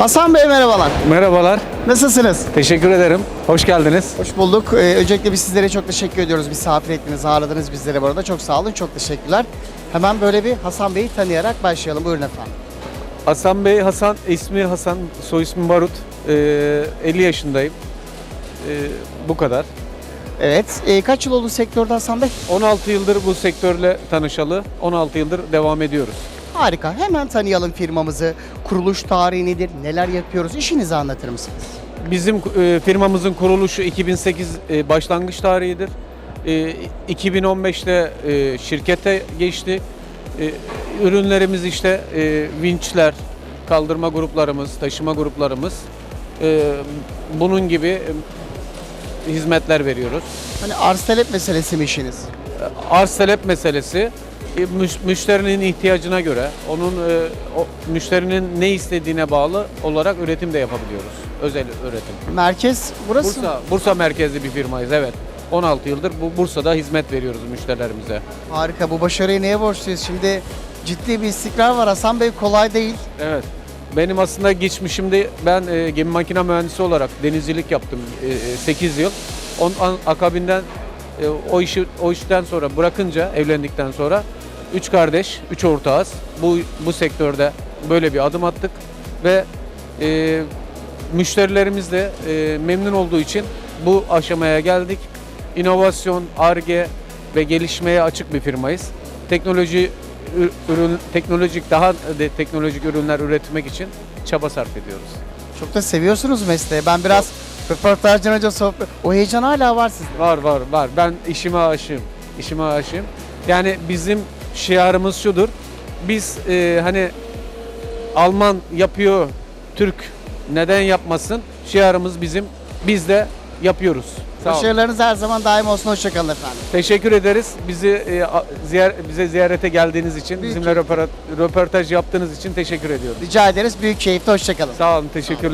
Hasan Bey merhabalar. Merhabalar, Nasılsınız? teşekkür ederim. Hoş geldiniz. Hoş bulduk. Ee, öncelikle biz sizlere çok teşekkür ediyoruz. Misafir ettiniz, ağırladınız bizleri bu arada. Çok sağ olun, çok teşekkürler. Hemen böyle bir Hasan Bey'i tanıyarak başlayalım. Buyurun efendim. Hasan Bey, Hasan, ismi Hasan, soy ismi Barut. Ee, 50 yaşındayım. Ee, bu kadar. Evet. Ee, kaç yıl oldu sektörde Hasan Bey? 16 yıldır bu sektörle tanışalı, 16 yıldır devam ediyoruz. Harika. Hemen tanıyalım firmamızı. Kuruluş tarihi nedir? Neler yapıyoruz? İşinizi anlatır mısınız? Bizim e, firmamızın kuruluşu 2008 e, başlangıç tarihidir. E, 2015'te e, şirkete geçti. E, ürünlerimiz işte e, vinçler, kaldırma gruplarımız, taşıma gruplarımız. E, bunun gibi e, hizmetler veriyoruz. Hani arz talep meselesi mi işiniz? Arz talep meselesi e, müş- müşterinin ihtiyacına göre, onun e, o, müşterinin ne istediğine bağlı olarak üretim de yapabiliyoruz. Özel üretim. Merkez burası mı? Bursa, Bursa merkezli bir firmayız evet. 16 yıldır bu Bursa'da hizmet veriyoruz müşterilerimize. Harika. Bu başarıyı neye borçluyuz? Şimdi ciddi bir istikrar var Hasan Bey. Kolay değil. Evet. Benim aslında geçmişimde ben e, gemi makine mühendisi olarak denizcilik yaptım 8 yıl. Onun akabinden e, o işi o işten sonra bırakınca evlendikten sonra üç kardeş, üç ortağız. Bu bu sektörde böyle bir adım attık ve e, müşterilerimiz de e, memnun olduğu için bu aşamaya geldik. İnovasyon, ARGE ve gelişmeye açık bir firmayız. Teknoloji ürün teknolojik daha de teknolojik ürünler üretmek için çaba sarf ediyoruz. Çok da seviyorsunuz mesleği. Ben biraz röportajdan önce sohbet... O heyecan hala var sizde. Var var var. Ben işime aşığım. İşime aşığım. Yani bizim şiarımız şudur. Biz e, hani Alman yapıyor, Türk neden yapmasın? Şiarımız bizim. Biz de yapıyoruz. Sağ olun. Başarılarınız her zaman daim olsun. Hoşçakalın efendim. Teşekkür ederiz. Bizi e, a- bize ziyarete geldiğiniz için, Büyük bizimle röpora- röportaj yaptığınız için teşekkür ediyorum. Rica ederiz. Büyük keyifli. Hoşçakalın. Sağ olun, teşekkürler.